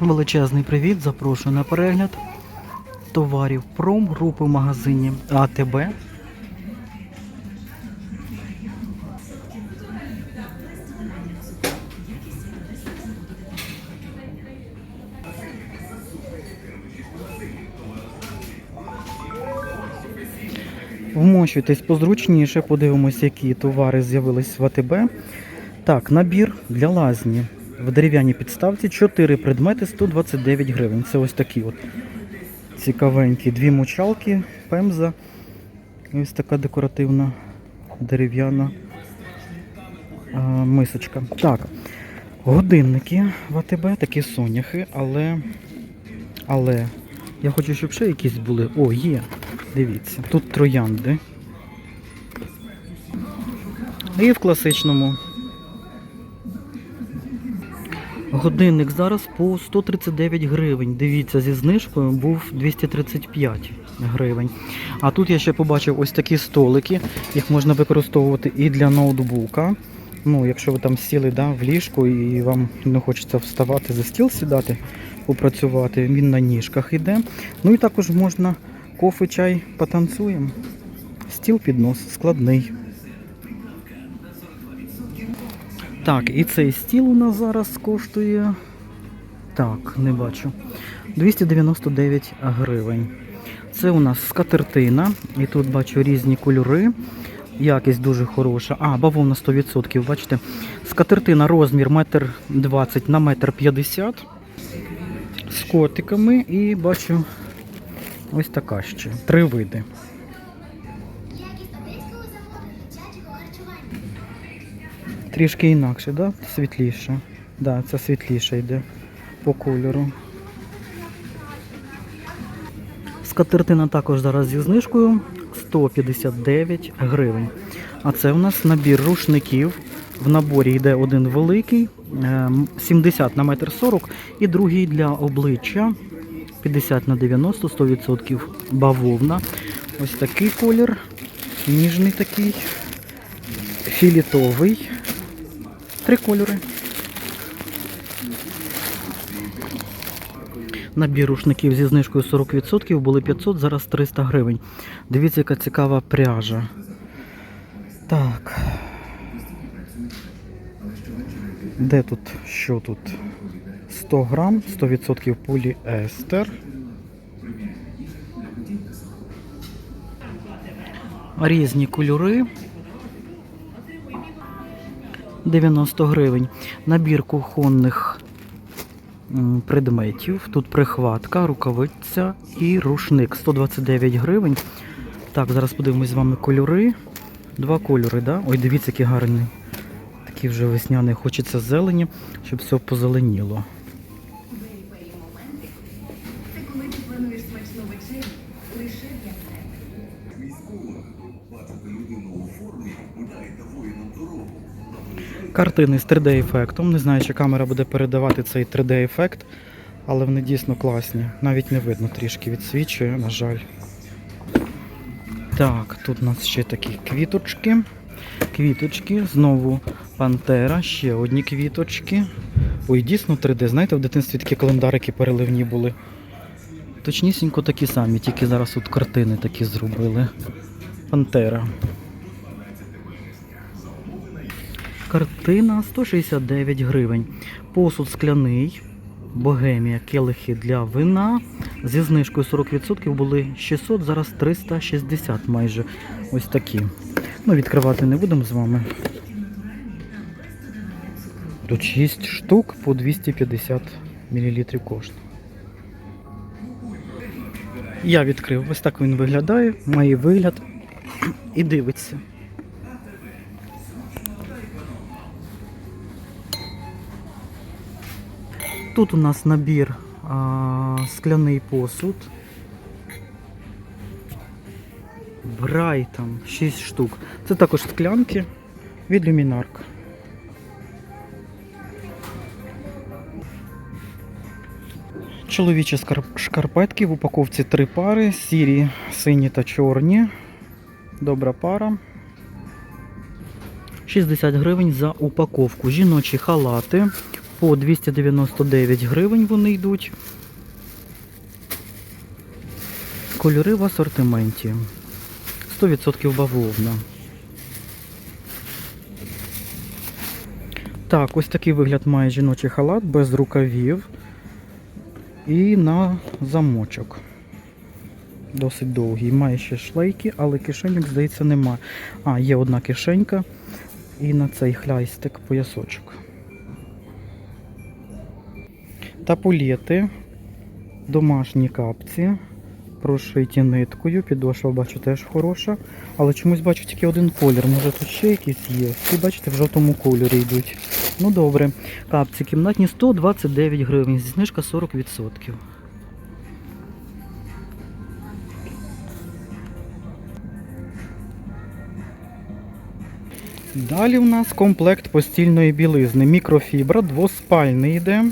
Величезний привіт, запрошую на перегляд товарів промгрупи в магазині АТБ. Вмощуйтесь позручніше, подивимось, які товари з'явились в АТБ. Так, набір для лазні в дерев'яній підставці 4 предмети 129 гривень. Це ось такі от цікавенькі. Дві мочалки, пемза. Ось така декоративна дерев'яна мисочка. Так, годинники в АТБ, такі соняхи, але. Але я хочу, щоб ще якісь були. О, є. Дивіться, тут троянди. І в класичному. Годинник зараз по 139 гривень. Дивіться, зі знижкою був 235 гривень. А тут я ще побачив ось такі столики. Їх можна використовувати і для ноутбука. Ну, якщо ви там сіли да, в ліжку і вам не хочеться вставати за стіл сідати, попрацювати, він на ніжках йде. Ну і також можна кофе, чай потанцюємо. Стіл піднос складний. Так, і цей стіл у нас зараз коштує. Так, не бачу. 299 гривень. Це у нас скатертина. І тут бачу різні кольори. Якість дуже хороша. А, бавовна 100%, бачите. Скатертина розмір 1,20 на 1,50 м. З котиками. І бачу ось така ще. Три види. Трішки інакше, да? Світліше. Да, це світліше йде по кольору. Скатертина також зараз зі знижкою 159 гривень. А це у нас набір рушників. В наборі йде один великий, е, 70 на метр 40 і другий для обличчя 50 на 90, 100% бавовна. Ось такий колір, ніжний такий, філітовий. Три кольори. Набір рушників зі знижкою 40% були 500, зараз 300 гривень. Дивіться, яка цікава пряжа. Так. Де тут? Що тут? 100 грам, 100% поліестер. Різні кольори. 90 гривень. Набір кухонних предметів. Тут прихватка, рукавиця і рушник. 129 гривень. Так, зараз подивимось з вами кольори. Два кольори, да? Ой, дивіться, який гарний. Такий вже весняний. Хочеться зелені, щоб все позеленіло. Картини з 3D-ефектом. Не знаю, чи камера буде передавати цей 3D-ефект, але вони дійсно класні. Навіть не видно трішки відсвічує, на жаль. Так, тут у нас ще такі квіточки. Квіточки, знову пантера, ще одні квіточки. Ой, дійсно 3D. Знаєте, в дитинстві такі календарики переливні були. Точнісінько такі самі, тільки зараз тут картини такі зробили. Пантера. Картина 169 гривень. Посуд скляний, богемія, келихи для вина. Зі знижкою 40% були 600, зараз 360 майже. Ось такі. Ну, відкривати не будемо з вами. Тут 6 штук по 250 мл кожна. Я відкрив. Ось так він виглядає, має вигляд і дивиться. Тут у нас набір а, скляний посуд. Брайтон 6 штук. Це також склянки від люмінарк. Чоловічі шкарпетки в упаковці три пари, сірі, сині та чорні. Добра пара. 60 гривень за упаковку. Жіночі халати По 299 гривень вони йдуть. Кольори в асортименті. 100% бавовна. Так, ось такий вигляд має жіночий халат без рукавів і на замочок. Досить довгий. Має ще шлейки, але кишеньок, здається, нема. А, є одна кишенька і на цей хлястик поясочок. Тапулети, домашні капці, прошиті ниткою. Підошва бачу теж хороша. Але чомусь бачу тільки один колір. Може тут ще якийсь є. Всі бачите, в жовтому кольорі йдуть. Ну добре. Капці кімнатні 129 гривень, знижка 40%. Далі у нас комплект постільної білизни. Мікрофібра, двоспальний йде.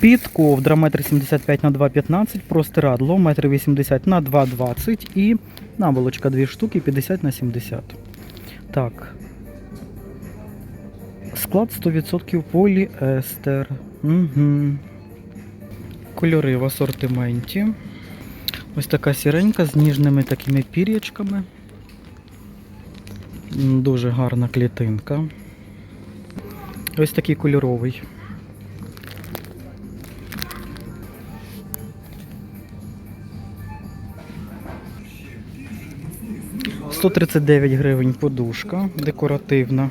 Під ковдра 1,75 на 2,15, простирадло 1,80 на 2,20 і наволочка 2 штуки 50 на 70. Так. Склад 100% поліестер. Угу. Кольори в асортименті. Ось така сіренька з ніжними такими пір'ячками. Дуже гарна клітинка. Ось такий кольоровий. «139 гривень подушка, декоративна.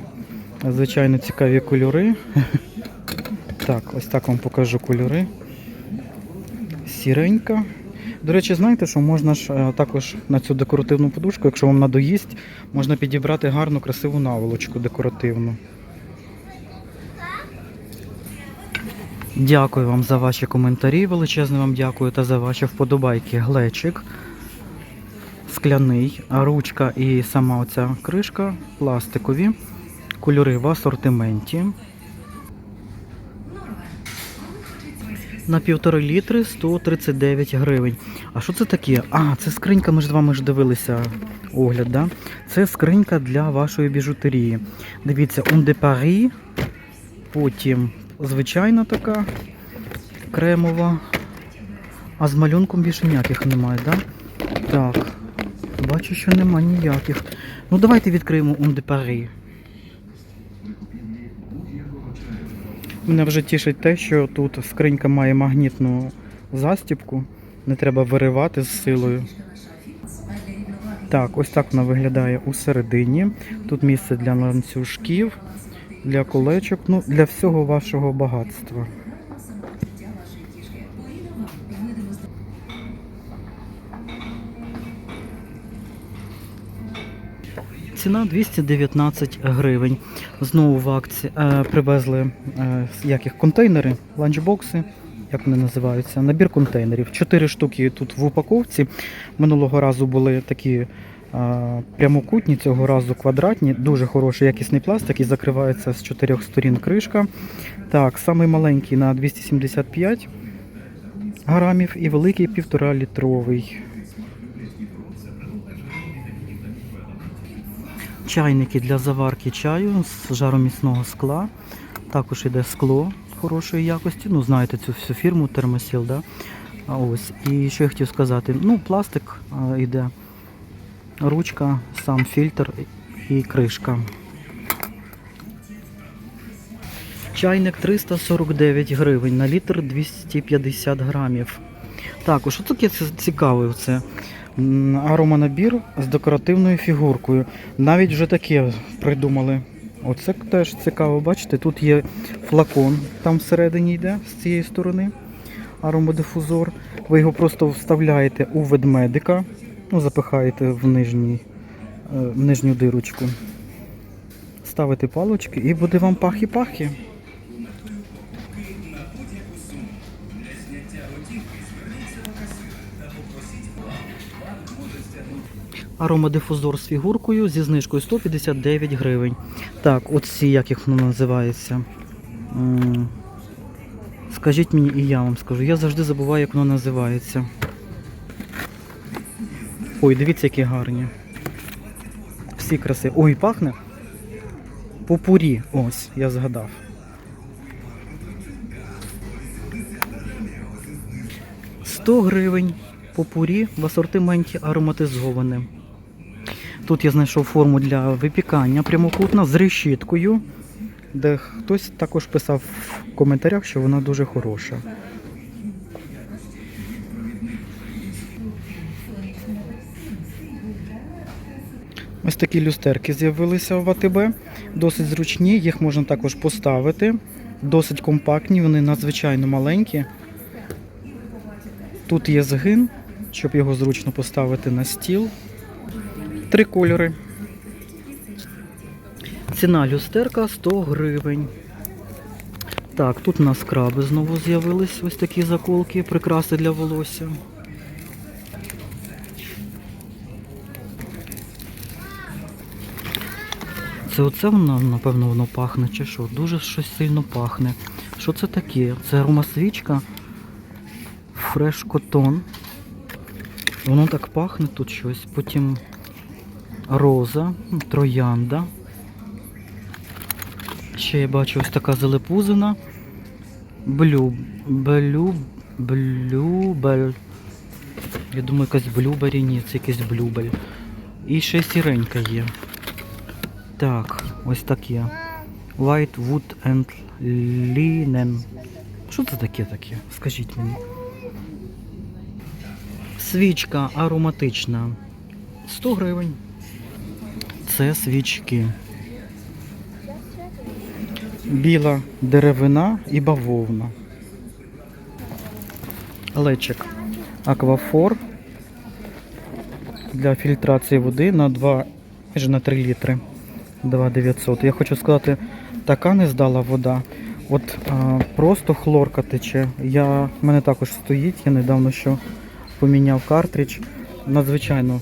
Звичайно, цікаві кольори. Так, ось так вам покажу кольори. Сіренька. До речі, знаєте, що можна ж е, також на цю декоративну подушку, якщо вам надоїсть, можна підібрати гарну, красиву наволочку декоративну. Дякую вам за ваші коментарі. Величезне вам дякую та за ваші вподобайки. Глечик скляний, ручка і сама оця кришка пластикові. Кольори в асортименті. На півтори літри 139 гривень. А що це таке? А, це скринька, ми ж з вами ж дивилися огляд, да? Це скринька для вашої біжутерії. Дивіться, On de Paris, потім звичайна така кремова. А з малюнком більше ніяких немає, да? Так. Бачу, що нема ніяких. Ну давайте відкриємо Paris. Мене вже тішить те, що тут скринька має магнітну застіпку. Не треба виривати з силою. Так, ось так вона виглядає у середині. Тут місце для ланцюжків, для колечок, ну для всього вашого багатства. Ціна 219 гривень. Знову в акції е, привезли е, як їх, контейнери, ланчбокси, як вони називаються, набір контейнерів. Чотири штуки тут в упаковці. Минулого разу були такі е, прямокутні, цього разу квадратні, дуже хороший якісний пластик і закривається з чотирьох сторін кришка. Так, самий маленький на 275 грамів і великий півтора літровий. Чайники для заварки чаю з жароміцного скла. Також іде скло хорошої якості. Ну, знаєте цю всю фірму Термосіл, да? Ось. І що я хотів сказати? Ну, пластик а, іде, ручка, сам фільтр і кришка. Чайник 349 гривень на літр 250 грамів. Так, що таке це цікаве? Це ароманабір з декоративною фігуркою. Навіть вже таке придумали. Оце теж цікаво, бачите, тут є флакон, там всередині йде з цієї сторони аромадифузор. Ви його просто вставляєте у ведмедика, ну, запихаєте в, нижній, е, в нижню дирочку. Ставите палочки і буде вам пахи-пахи. Аромадифузор з фігуркою зі знижкою 159 гривень. Так, оці, як їх воно називається. Скажіть мені і я вам скажу. Я завжди забуваю, як воно називається. Ой, дивіться, які гарні. Всі краси. Ой, пахне. Попурі. Ось, я згадав. Сто гривень попурі в асортименті ароматизованим. Тут я знайшов форму для випікання прямокутна з решіткою, де хтось також писав в коментарях, що вона дуже хороша. Ось такі люстерки з'явилися в АТБ. Досить зручні, їх можна також поставити. Досить компактні, вони надзвичайно маленькі. Тут є згин, щоб його зручно поставити на стіл. Три кольори. Ціна люстерка 100 гривень. Так, тут у нас краби знову з'явились ось такі заколки, прикраси для волосся. Це оце воно, напевно, воно пахне, чи що? Дуже щось сильно пахне. Що це таке? Це аромасвічка Fresh Cotton. Воно так пахне тут щось. Потім роза, троянда. Ще я бачу ось така залепузина. Блю, блю, блюбель. Я думаю, якась блюбері, ні, це якийсь блюбель. І ще сіренька є. Так, ось таке. White wood and linen. Що це таке таке? Скажіть мені. Свічка ароматична. 100 гривень. Це свічки. Біла деревина і бавовна. Лечик. Аквафор для фільтрації води на 2, майже на 3 літри. 2900. Я хочу сказати, така не здала вода. От а, просто хлорка тече. Я, в мене також стоїть, я недавно що поміняв картридж. Надзвичайно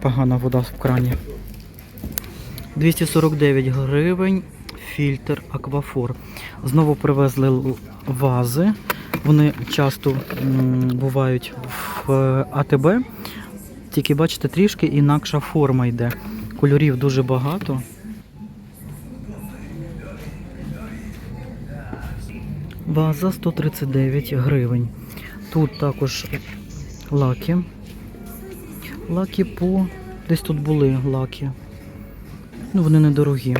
погана вода в крані. 249 гривень фільтр Аквафор. Знову привезли вази. Вони часто бувають в е, АТБ. Тільки бачите, трішки інакша форма йде. Кольорів дуже багато. Ваза 139 гривень. Тут також лаки. Лаки по. Десь тут були лаки. Ну, вони недорогі.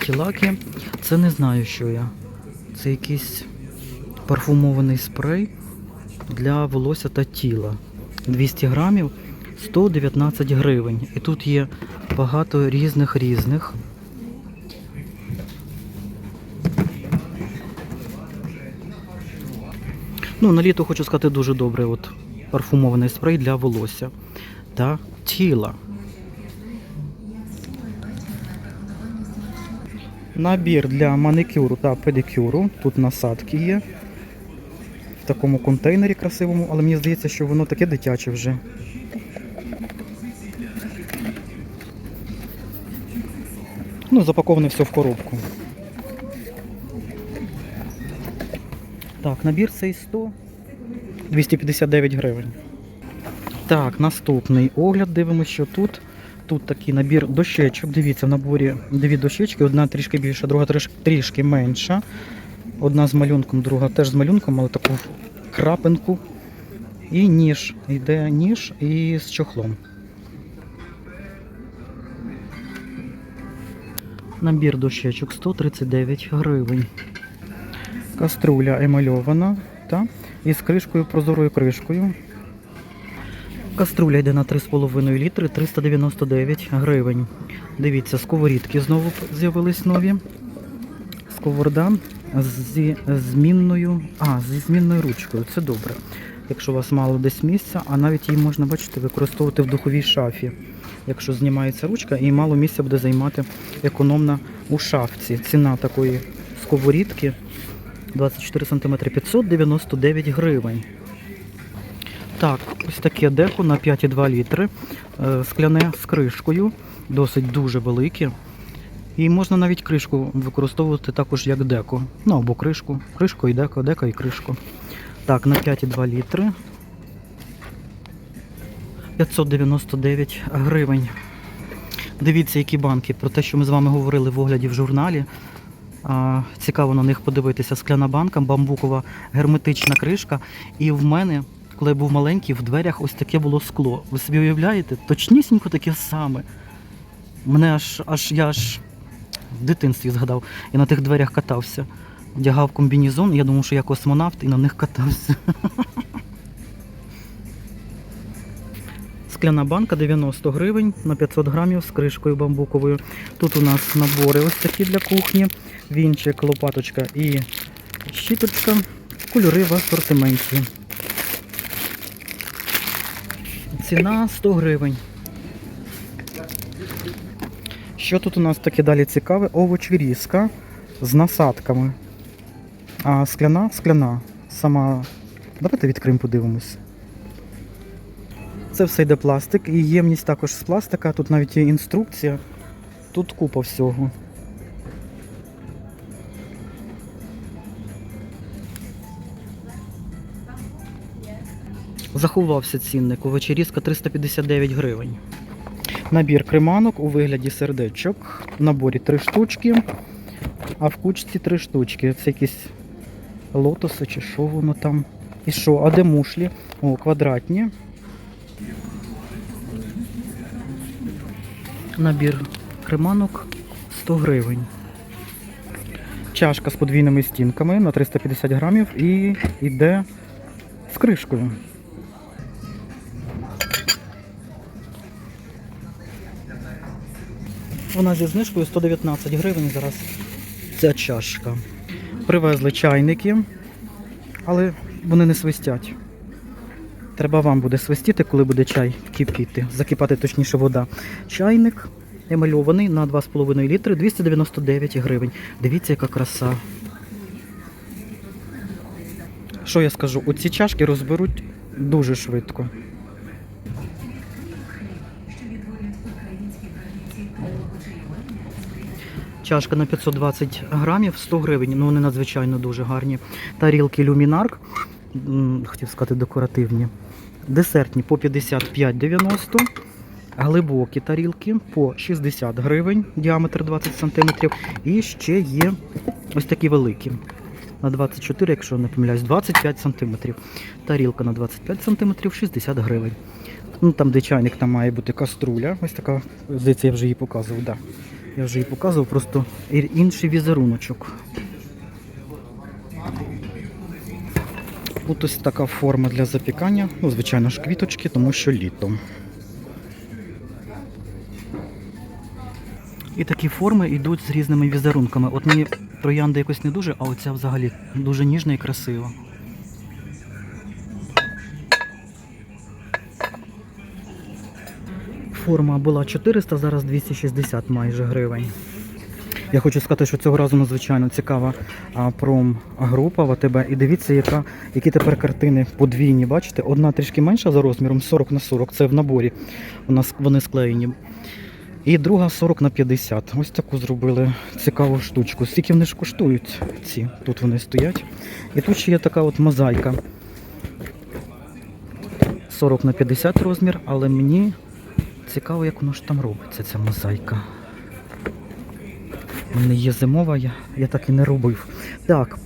Ті лаки. Це не знаю, що я. Це якийсь парфумований спрей для волосся та тіла. 200 грамів 119 гривень. І тут є багато різних різних. Ну, на літо хочу сказати дуже добре. От парфумований спрей для волосся та тіла. Набір для маникюру та педикюру. Тут насадки є. В такому контейнері красивому, але мені здається, що воно таке дитяче вже. Ну, запаковане все в коробку. Так, набір цей 100 259 гривень. Так, наступний огляд. Дивимося, що тут. Тут такий набір дощечок. Дивіться, в наборі дві дощечки, одна трішки більша, друга трішки, менша. Одна з малюнком, друга теж з малюнком, але таку крапинку. І ніж. Йде ніж і з чохлом. Набір дощечок 139 гривень. Каструля емальована та із кришкою прозорою кришкою. Каструля йде на 3,5 літри 399 гривень. Дивіться, сковорідки знову з'явились нові. Сковорода зі змінною. А, зі змінною ручкою. Це добре. Якщо у вас мало десь місця, а навіть її можна, бачите, використовувати в духовій шафі. Якщо знімається ручка і мало місця буде займати економна у шафці. Ціна такої сковорідки 24 см 599 гривень. Так, ось таке деко на 5,2 літри. Е, Скляне з кришкою, досить дуже велике. І можна навіть кришку використовувати також як деко. Ну або кришку. Кришку і деко, деко і кришку. Так, на 5,2 літри. 599 гривень. Дивіться, які банки. Про те, що ми з вами говорили в огляді в журналі. Цікаво на них подивитися. Скляна банка, бамбукова герметична кришка. І в мене коли я був маленький, в дверях ось таке було скло. Ви собі уявляєте? Точнісінько таке саме. Мене аж аж я аж в дитинстві згадав. Я на тих дверях катався. Вдягав комбінезон, я думав, що я космонавт і на них катався. Скляна банка 90 гривень на 500 грамів з кришкою бамбуковою. Тут у нас набори ось такі для кухні, вінчик, лопаточка і щіточка. Кольори в асортименті. Ціна 100 гривень. Що тут у нас таке далі цікаве? Овочерізка з насадками. А скляна, скляна. Сама. Давайте відкриємо, подивимось. Це все йде пластик, і ємність також з пластика. Тут навіть є інструкція. Тут купа всього. Заховався цінник. Овочерізка 359 гривень. Набір креманок у вигляді сердечок. В наборі 3 штучки, а в кучці 3 штучки. Це якісь лотоси чи що воно там. І що? А де мушлі? О, квадратні. Набір креманок 100 гривень. Чашка з подвійними стінками на 350 грамів і йде з кришкою. Вона зі знижкою 119 гривень зараз. Ця чашка. Привезли чайники, але вони не свистять. Треба вам буде свистіти, коли буде чай кипіти, закипати точніше вода. Чайник емальований на 2,5 літри 299 гривень. Дивіться, яка краса. Що я скажу? Оці чашки розберуть дуже швидко. Чашка на 520 грамів, 100 гривень. Ну вони надзвичайно дуже гарні. Тарілки люмінарк, хотів сказати декоративні. Десертні по 55,90. Глибокі тарілки по 60 гривень, діаметр 20 см. І ще є ось такі великі. На 24, якщо не помиляюсь, 25 см. Тарілка на 25 см 60 гривень. Ну, там, де чайник, там має бути каструля. Ось така, здається, я вже її показував. Да. Я вже її показував, просто інший візеруночок. Тут ось така форма для запікання. Ну, звичайно ж, квіточки, тому що літо. І такі форми йдуть з різними візерунками. От мені троянда якось не дуже, а оця взагалі дуже ніжна і красива. Форма була 400, зараз 260 майже гривень. Я хочу сказати, що цього разу надзвичайно цікава промгрупа в АТБ. І дивіться, яка, які тепер картини подвійні. Бачите, одна трішки менша за розміром 40 на 40. Це в наборі. У нас вони склеєні. І друга 40 на 50. Ось таку зробили цікаву штучку. Скільки вони ж коштують ці? Тут вони стоять. І тут ще є така от мозаїка. 40 на 50 розмір, але мені цікаво, як воно ж там робиться, ця мозаїка. У мене є зимова, я, я так і не робив. Так,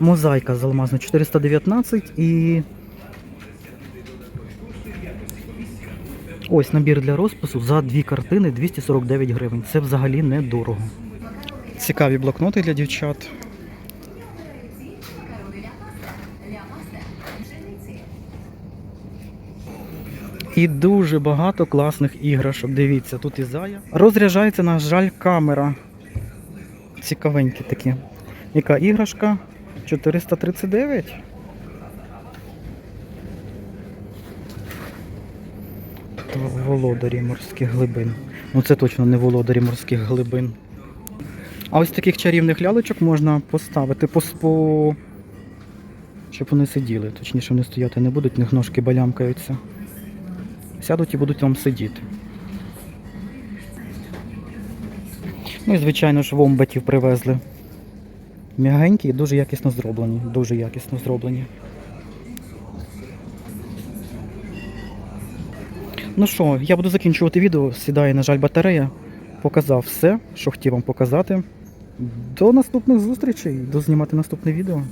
мозаїка з алмазно 419 і. Ось набір для розпису за дві картини 249 гривень. Це взагалі недорого. Цікаві блокноти для дівчат. І дуже багато класних іграшок. Дивіться, тут і зая. Розряджається, на жаль, камера. Цікавенькі такі. Яка іграшка? 439. Володарі морських глибин. Ну це точно не володарі морських глибин. А ось таких чарівних лялечок можна поставити по, по... щоб вони сиділи. Точніше, вони стояти не будуть, в них ножки балямкаються. Сядуть і будуть вам сидіти. Ну і звичайно ж вомбатів привезли. М'ягенькі і дуже якісно зроблені. Дуже якісно зроблені. Ну що, я буду закінчувати відео. Сідає, на жаль, батарея. Показав все, що хотів вам показати. До наступних зустрічей. До знімати наступне відео.